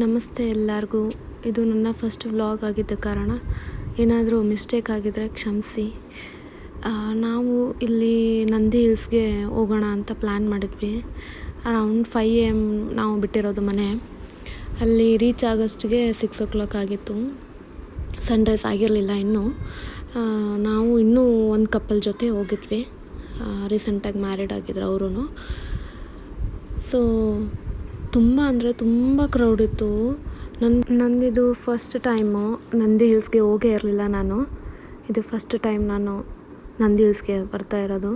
ನಮಸ್ತೆ ಎಲ್ಲರಿಗೂ. ಇದು ನನ್ನ ಫಸ್ಟ್ ವ್ಲಾಗ್ ಆಗಿದ್ದ ಕಾರಣ. ಏನಾದರೂ ಮಿಸ್ಟೇಕ್ ಆಗಿದ್ದರೆ ಕ್ಷಮಿಸಿ. ನಾವು ಇಲ್ಲಿ ನಂದಿ ಹಿಲ್ಸ್ಗೆ ಹೋಗೋಣ ಅಂತ ಪ್ಲ್ಯಾನ್ ಮಾಡಿದ್ವಿ. ಅರೌಂಡ್ ಫೈ ಎಂ ನಾವು ಬಿಟ್ಟಿರೋದು ಮನೆ. ಅಲ್ಲಿ ರೀಚ್ ಆಗೋಷ್ಟಿಗೆ ಸಿಕ್ಸ್ ಓ ಕ್ಲಾಕ್ ಆಗಿತ್ತು. ಸನ್ರೈಸ್ ಆಗಿರಲಿಲ್ಲ ಇನ್ನೂ. ನಾವು ಇನ್ನೂ ಒಂದು ಕಪ್ಪಲ್ ಜೊತೆ ಹೋಗಿದ್ವಿ. ರೀಸೆಂಟಾಗಿ ಮ್ಯಾರಿಡ್ ಆಗಿದ್ರು ಅವರು ಸೊ ತುಂಬ ಅಂದರೆ ತುಂಬ ಕ್ರೌಡ್ ಇತ್ತು. ನನ್ನ ನಂದಿದು ಫಸ್ಟ್ ಟೈಮು ನಂದಿ ಹಿಲ್ಸ್ಗೆ ಹೋಗೇ ಇರಲಿಲ್ಲ ನಾನು. ಇದು ಫಸ್ಟ್ ಟೈಮ್ ನಾನು ನಂದಿ ಹಿಲ್ಸ್ಗೆ ಬರ್ತಾ ಇರೋದು.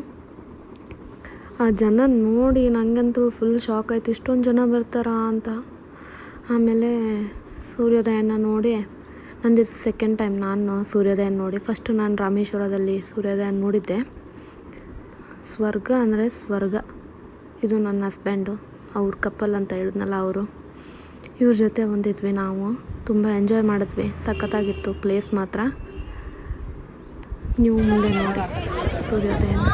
ಆ ಜನ ನೋಡಿ ನನಗಂತೂ ಫುಲ್ ಶಾಕ್ ಆಯಿತು. ಇಷ್ಟೊಂದು ಜನ ಬರ್ತಾರಾ ಅಂತ. ಆಮೇಲೆ ಸೂರ್ಯೋದಯನ ನೋಡಿ ನಂದು ಸೆಕೆಂಡ್ ಟೈಮ್ ನಾನು ಸೂರ್ಯೋದಯ ನೋಡಿ. ಫಸ್ಟು ನಾನು ರಾಮೇಶ್ವರದಲ್ಲಿ ಸೂರ್ಯೋದಯ ನೋಡಿದ್ದೆ. ಸ್ವರ್ಗ ಅಂದರೆ ಸ್ವರ್ಗ. ಇದು ನನ್ನ ಹಸ್ಬೆಂಡು ಅವ್ರ ಕಪ್ಪಲ್ ಅಂತ ಹೇಳಿದ್ನಲ್ಲ ಅವರು. ಇವ್ರ ಜೊತೆ ಬಂದಿದ್ವಿ ನಾವು. ತುಂಬ ಎಂಜಾಯ್ ಮಾಡಿದ್ವಿ. ಸಖತ್ತಾಗಿತ್ತು ಪ್ಲೇಸ್ ಮಾತ್ರ. ನೀವು ಮುಂದೆ ನೋಡಿ ಸೂರ್ಯೋದಯನ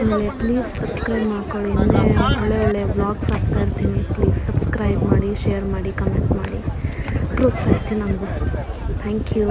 ಆಮೇಲೆ ಪ್ಲೀಸ್ ಸಬ್ಸ್ಕ್ರೈಬ್ ಮಾಡ್ಕೊಳ್ಳಿ. ಹಿಂದೆ ಒಳ್ಳೆ ಒಳ್ಳೆ ವ್ಲಾಗ್ಸ್ ಹಾಕ್ತಾ ಇರ್ತೀನಿ. ಪ್ಲೀಸ್ ಸಬ್ಸ್ಕ್ರೈಬ್ ಮಾಡಿ ಶೇರ್ ಮಾಡಿ ಕಮೆಂಟ್ ಮಾಡಿ. ಪ್ರೋತ್ಸಾಹಿಸಿ ನಮಗೂ. Thank you